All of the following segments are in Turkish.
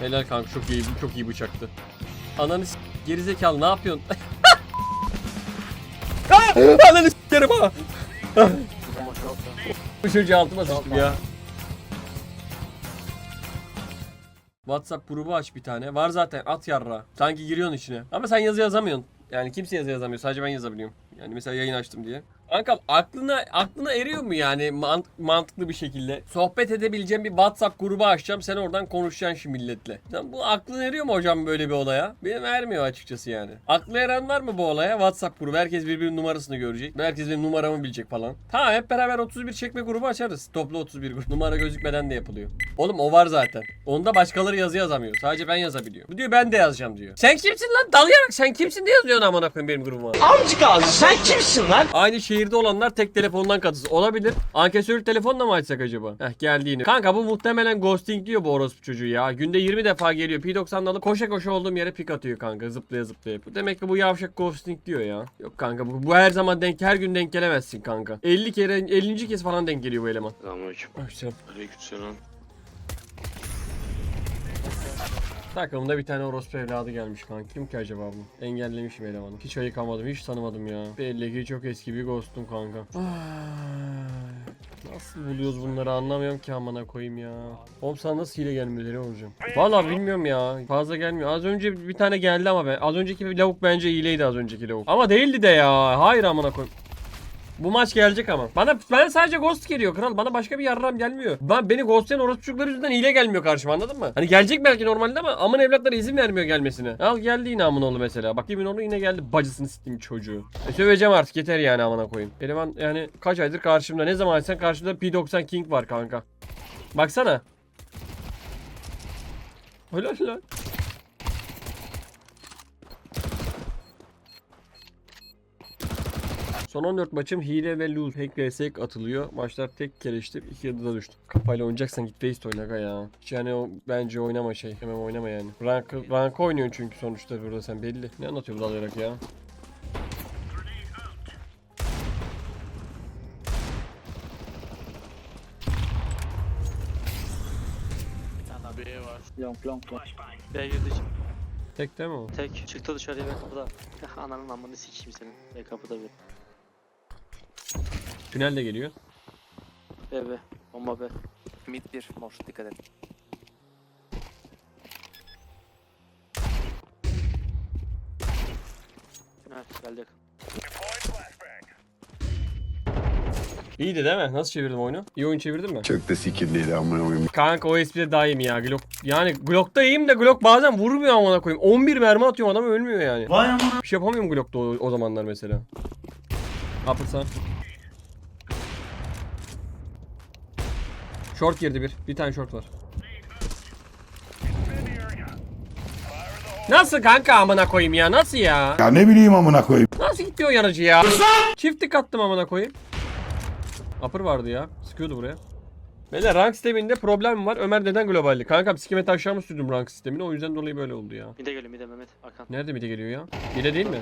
Helal kanka çok iyi çok iyi bıçaktı. Ananı s- gerizekalı ne yapıyorsun? Ah! Ananı s**erim ha. Bu çocuğu altıma sıçtım ya. WhatsApp grubu aç bir tane. Var zaten at yarra. Sanki giriyorsun içine. Ama sen yazı yazamıyorsun. Yani kimse yazı yazamıyor. Sadece ben yazabiliyorum. Yani mesela yayın açtım diye. Kankam aklına aklına eriyor mu yani mant- mantıklı bir şekilde? Sohbet edebileceğim bir WhatsApp grubu açacağım. Sen oradan konuşacaksın şimdi milletle. Sen bu aklına eriyor mu hocam böyle bir olaya? Benim ermiyor açıkçası yani. Aklı eren var mı bu olaya? WhatsApp grubu. Herkes birbirinin numarasını görecek. Herkes benim numaramı bilecek falan. Tamam hep beraber 31 çekme grubu açarız. Toplu 31 grubu. Numara gözükmeden de yapılıyor. Oğlum o var zaten. Onda başkaları yazı yazamıyor. Sadece ben yazabiliyorum. Bu diyor ben de yazacağım diyor. Sen kimsin lan? Dalayarak sen kimsin de yazıyorsun amına koyayım benim grubuma. Amcık ağzı sen kimsin lan? Aynı şehirde olanlar tek telefondan katılsın. Olabilir. Ankesörlü telefonla mı açsak acaba? Heh geldi yine. Kanka bu muhtemelen ghosting diyor bu orospu çocuğu ya. Günde 20 defa geliyor. P90'da alıp koşa koşa olduğum yere pik atıyor kanka. Zıplaya zıplaya. Bu Demek ki bu yavşak ghosting diyor ya. Yok kanka bu, bu her zaman denk her gün denk gelemezsin kanka. 50 kere 50. kez falan denk geliyor bu eleman. Selamünaleyküm. Aleykümselam. Takımda bir tane orospu evladı gelmiş kanka. Kim ki acaba bu? Engellemişim elemanı. Hiç ayıkamadım, hiç tanımadım ya. Belli ki çok eski bir ghostum kanka. Nasıl buluyoruz bunları anlamıyorum ki amına koyayım ya. Oğlum sana nasıl hile gelmeleri olacağım? Vallahi bilmiyorum ya. Fazla gelmiyor. Az önce bir tane geldi ama ben. Az önceki bir lavuk bence hileydi az önceki lavuk. Ama değildi de ya. Hayır amına koyayım. Bu maç gelecek ama. Bana ben sadece ghost geliyor kral. Bana başka bir yarram gelmiyor. Ben beni ghostlayan orospu çocukları yüzünden hile gelmiyor karşıma anladın mı? Hani gelecek belki normalde ama amın evlatları izin vermiyor gelmesine. Al geldi yine amın oğlu mesela. Bak yemin oğlu yine geldi bacısını siktim çocuğu. E, söveceğim artık yeter yani amına koyayım. Eleman yani kaç aydır karşımda. Ne zaman açsan karşımda P90 King var kanka. Baksana. Helal lan. Son 14 maçım hile ve lose. Hack vs hack atılıyor. Maçlar tek kere işte iki yılda düştüm. Kafayla oynayacaksan git face oyna ya. Hiç yani o bence oynama şey. Hemen oynama yani. Rank, rank oynuyorsun çünkü sonuçta burada sen belli. Ne anlatıyor bu dalayarak ya? B var. Long long long. B girdi şimdi. Tek değil mi o? Tek. Çıktı dışarıya B kapıda. Ananın amını sikeyim senin. B kapıda bir. Tünel de geliyor. B B. Bomba B. Mid 1 mor dikkat et. Evet geldi yakın. İyiydi değil mi? Nasıl çevirdim oyunu? İyi oyun çevirdin mi? Çok da sikirliydi amına koyayım. Kanka o espride daha iyiyim ya. Glock. Yani Glock'ta iyiyim de Glock bazen vurmuyor amına koyayım. 11 mermi atıyorum adam ölmüyor yani. Vay amına. Bir şey yapamıyorum Glock'ta o, o zamanlar mesela. Upper Short girdi bir. Bir tane short var. Nasıl kanka amına koyayım ya? Nasıl ya? Ya ne bileyim amına koyayım. Nasıl gitti o yanıcı ya? Çift tık attım amına koyayım. Upper vardı ya. Sıkıyordu buraya. Beyler rank sisteminde problem var. Ömer neden globalli? Kankam sikime aşağı mı sürdüm rank sistemini? O yüzden dolayı böyle oldu ya. Mide geliyor mide Mehmet. Arkan. Nerede bir de geliyor ya? Bir de değil mi?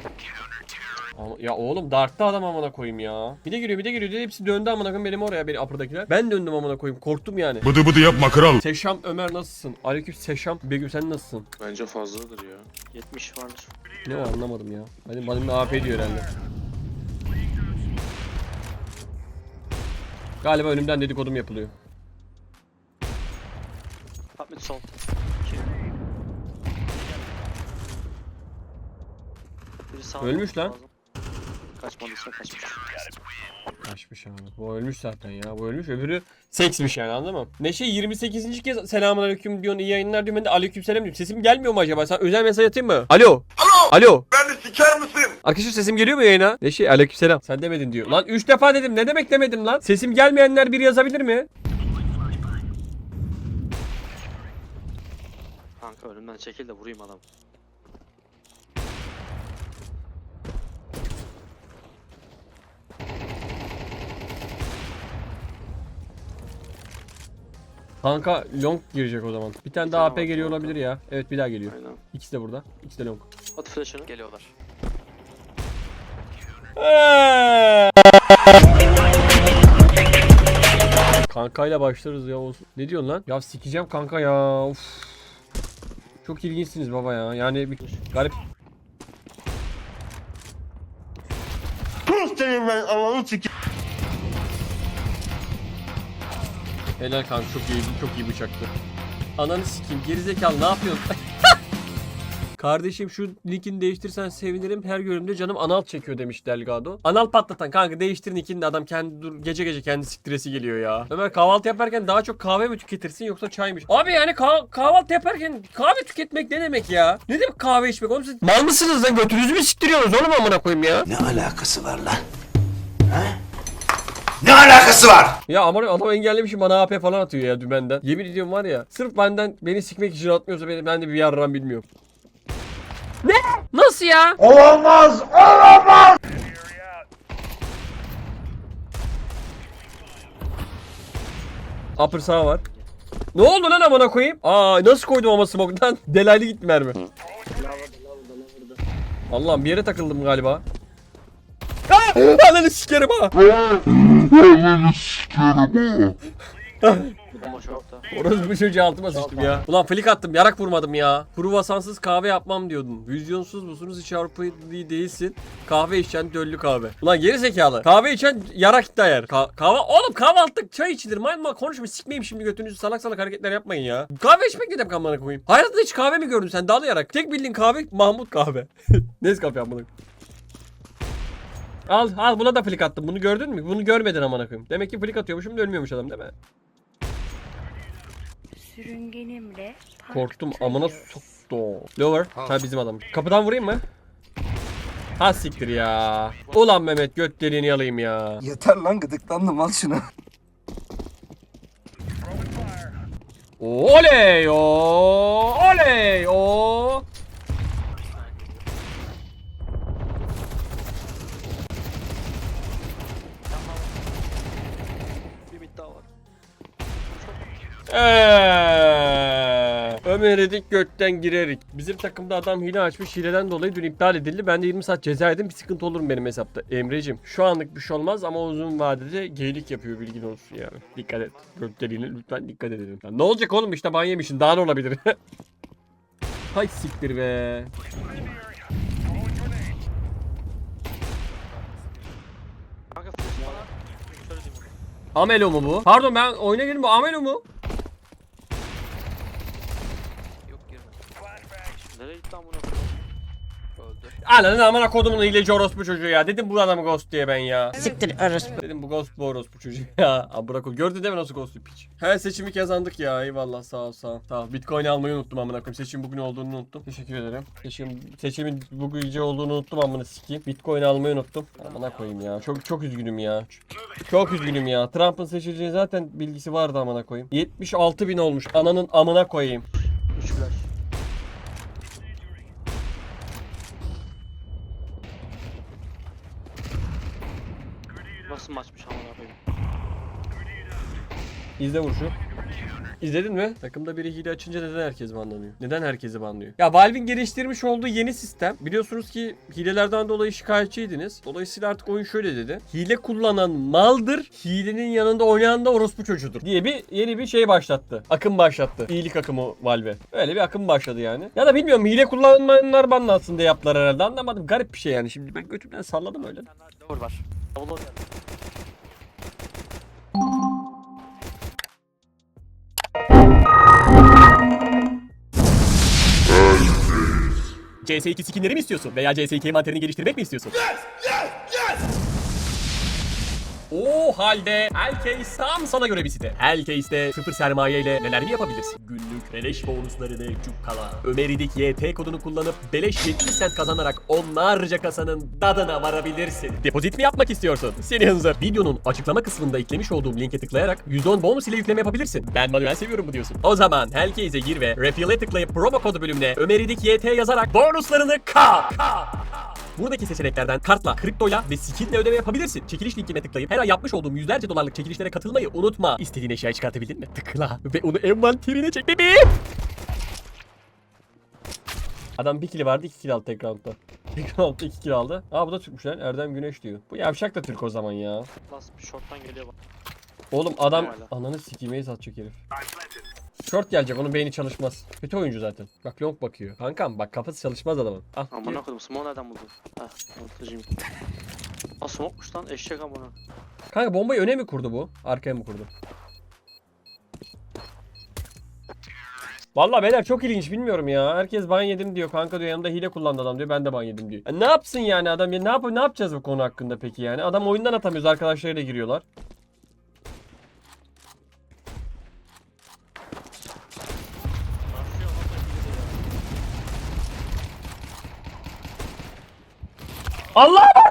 Ama- Ya oğlum Dark'ta adam amına koyayım ya. Bir de geliyor bir de dedi. Hepsi döndü amına koyayım benim oraya beni upper'dakiler. Ben döndüm amına koyayım. Korktum yani. Bıdı bıdı yapma kral. Seşam Ömer nasılsın? Aleyküm Seşam. Begüm sen nasılsın? Bence fazladır ya. 70 vardır. Ne var anlamadım ya. Benim benim AP diyor herhalde. Galiba önümden dedikodum yapılıyor. Top mid sol. 2. Biri sağ. Ölmüş lan. Kaçmadıysa kaçmış. Kaçmış abi. Bu ölmüş zaten ya. Bu ölmüş. Öbürü seksmiş yani anladın mı? Neşe 28. kez selamun aleyküm diyorsun iyi yayınlar diyorum. Ben de aleyküm selam diyorum. Sesim gelmiyor mu acaba? Sen özel mesaj atayım mı? Alo. Alo. Alo. Ben de siker misin? Arkadaşlar sesim geliyor mu yayına? Neşe aleyküm selam. Sen demedin diyor. Lan 3 defa dedim. Ne demek demedim lan? Sesim gelmeyenler bir yazabilir mi? Kanka önümden çekil de vurayım adam. Kanka long girecek o zaman. Bir tane daha AP geliyor kanka. olabilir ya. Evet bir daha geliyor. Aynen. İkisi de burada. İkisi de long. At flash'ını. Geliyorlar. Kankayla başlarız ya olsun. Ne diyorsun lan? Ya sikeceğim kanka ya. Uf. Çok ilginçsiniz baba ya. Yani bir garip. Senin ben Allah'ını sikeyim. Helal kanka çok iyi çok iyi bıçaktı. Ananı sikeyim gerizekalı ne yapıyorsun? Kardeşim şu linkini değiştirsen sevinirim. Her görümde canım anal çekiyor demiş Delgado. Anal patlatan kanka değiştir linkini de adam kendi dur gece gece kendi siktiresi geliyor ya. Ömer kahvaltı yaparken daha çok kahve mi tüketirsin yoksa çaymış? Abi yani kah- kahvaltı yaparken kahve tüketmek ne demek ya? Ne demek kahve içmek? Oğlum siz mal mısınız lan götünüzü mü siktiriyorsunuz oğlum amına koyayım ya? Ne alakası var lan? Ha? Ne alakası var? Ya ama adam engellemişim bana AP falan atıyor ya dümenden. Yemin ediyorum var ya. Sırf benden beni sikmek için atmıyorsa beni, ben de bir yarram bilmiyorum. Ne? Nasıl ya? Olamaz, olamaz. Upper sağ var. Ne oldu lan amına koyayım? Aa nasıl koydum ama smoke'dan? Delaylı gitti mermi. Allah'ım bir yere takıldım galiba. Aa! Ananı sikerim ha. Ama şortta. Orası bu çocuğu altıma sıçtım ya. Ulan flick attım yarak vurmadım ya. Kuru vasansız kahve yapmam diyordun. Vizyonsuz musunuz hiç Avrupa'yı değilsin. Kahve içen döllü kahve. Ulan geri zekalı. Kahve içen yarak dayar. Ka- kahve oğlum kahvaltı çay içilir. Mayma konuşma sikmeyeyim şimdi götünüzü salak salak hareketler yapmayın ya. Kahve içmek ne demek amına koyayım. Hayatında hiç kahve mi gördün sen dağlı yarak. Tek bildiğin kahve Mahmut kahve. Nescafe amına koyayım. Al al buna da flick attım. Bunu gördün mü? Bunu görmedin amına koyayım. Demek ki flick atıyormuşum da ölmüyormuş adam değil mi? Sürüngenimle Korktum amına yiyoruz. soktu. Lower. Ha bizim adam. Kapıdan vurayım mı? Ha siktir ya. Ulan Mehmet göt deliğini alayım ya. Yeter lan gıdıklandım al şunu. Oley o. Oley o. Eee, Ömer dedik götten girerik. Bizim takımda adam hile açmış. Hileden dolayı dün iptal edildi. Ben de 20 saat ceza yedim. Bir sıkıntı olur mu benim hesapta? Emrecim şu anlık bir şey olmaz ama uzun vadede geylik yapıyor bilgin olsun yani. Dikkat et. Gökdeliğine lütfen dikkat edelim. Ya ne olacak oğlum işte ban yemişsin. Daha ne olabilir? Hay siktir be. Amelo mu bu? Pardon ben oyuna girdim bu Amelo mu? Gitti amına koyayım? Öldü. Ananın amına kodumun hileci orospu çocuğu ya. Dedim bu adamı ghost diye ben ya. Siktir orospu. Dedim bu ghost bu orospu çocuğu ya. Amına koy. Gördü değil mi nasıl ghost piç? Her seçimi kazandık ya. Eyvallah sağ ol sağ ol. Tamam Bitcoin almayı unuttum amına koyayım. Seçim bugün olduğunu unuttum. Teşekkür ederim. Seçim seçimin bugün gece olduğunu unuttum amına sikeyim. Bitcoin almayı unuttum. Amına koyayım ya. Çok çok üzgünüm ya. Çok üzgünüm ya. Trump'ın seçileceği zaten bilgisi vardı amına koyayım. 76 bin olmuş. Ananın amına koyayım. 3 flash. Nasıl maçmış amına koyayım? İzle vuruşu. İzledin mi? Takımda biri hile açınca neden herkes banlanıyor? Neden herkesi banlıyor? Ya Valve'in geliştirmiş olduğu yeni sistem. Biliyorsunuz ki hilelerden dolayı şikayetçiydiniz. Dolayısıyla artık oyun şöyle dedi. Hile kullanan maldır, hilenin yanında oynayan da orospu çocuğudur diye bir yeni bir şey başlattı. Akım başlattı. İyilik akımı Valve. Öyle bir akım başladı yani. Ya da bilmiyorum hile kullanmayanlar banlansın diye yaptılar herhalde anlamadım. Garip bir şey yani. Şimdi ben götümden salladım öyle. Lower var. CS2 skinleri mi istiyorsun? Veya CS2 envanterini geliştirmek mi istiyorsun? O halde Hellcase tam sana göre bir site. Hellcase'de sıfır sermaye ile neler mi yapabilirsin? Günlük beleş bonuslarını cukkala. Ömeridik YT kodunu kullanıp beleş 70 cent kazanarak onlarca kasanın dadına varabilirsin. Depozit mi yapmak istiyorsun? Seni hınzır. Videonun açıklama kısmında eklemiş olduğum linke tıklayarak %10 bonus ile yükleme yapabilirsin. Ben manuel seviyorum bu diyorsun. O zaman Hellcase'e gir ve Refill'e tıklayıp promo kodu bölümüne Ömeridik YT yazarak bonuslarını kap. kap. Buradaki seçeneklerden kartla, kriptoyla ve skinle ödeme yapabilirsin. Çekiliş linkine tıklayıp her ay yapmış olduğum yüzlerce dolarlık çekilişlere katılmayı unutma. İstediğin eşyayı çıkartabildin mi? Tıkla ve onu envanterine çek bebeğim. Adam bir kili vardı iki kill aldı tek roundda. Tek roundda iki kill aldı. Aa bu da Türkmüş lan. Erdem Güneş diyor. Bu yavşak da Türk o zaman ya. Last bir short'tan geliyor bak. Oğlum adam ananı sikeyim satacak herif. Short gelecek onun beyni çalışmaz. Kötü oyuncu zaten. Bak long bakıyor. Kankam bak kafası çalışmaz adamın. Ah. Amına koydum smoke nereden buldun? Ha montajım. Ha smoke'muş lan eşek amına. Kanka bombayı öne mi kurdu bu? Arkaya mı kurdu? Vallahi beyler çok ilginç bilmiyorum ya. Herkes ban yedim diyor. Kanka diyor yanımda hile kullandı adam diyor. Ben de ban yedim diyor. Ya ne yapsın yani adam? Ya ne yap ne yapacağız bu konu hakkında peki yani? Adam oyundan atamıyoruz. Arkadaşlarıyla giriyorlar. Allah!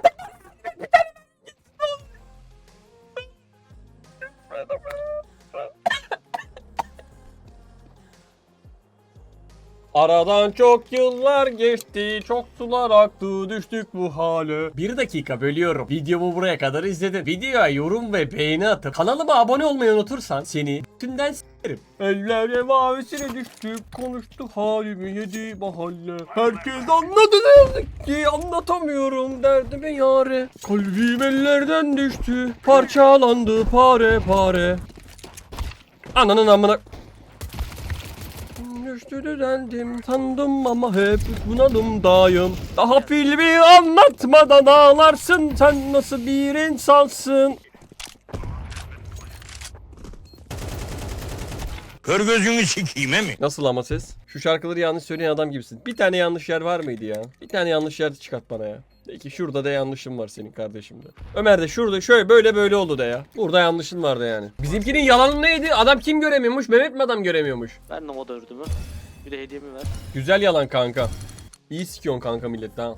Aradan çok yıllar geçti, çok sular aktı, düştük bu hale. Bir dakika bölüyorum. Videomu buraya kadar izledin. Videoya yorum ve beğeni atıp kanalıma abone olmayı unutursan seni tümden s**erim. Ellere mavisine düştük, konuştu halimi yedi mahalle. Herkes anladı ne yazık ki anlatamıyorum derdimi yare. Kalbim ellerden düştü, parçalandı pare pare. Ananın amına... Düştü düzeldim sandım ama hep bunalımdayım. Daha filmi anlatmadan ağlarsın sen nasıl bir insansın. Kör gözünü sikeyim mi? Nasıl ama ses? Şu şarkıları yanlış söyleyen adam gibisin. Bir tane yanlış yer var mıydı ya? Bir tane yanlış yer çıkart bana ya. De ki şurada da yanlışım var senin kardeşimde. Ömer de şurada şöyle böyle böyle oldu de ya. Burada yanlışın vardı yani. Bizimkinin yalanı neydi? Adam kim göremiyormuş? Mehmet mi adam göremiyormuş? Ben de ördümü. Bir de hediyemi ver. Güzel yalan kanka. İyi sikiyorsun kanka millet ha.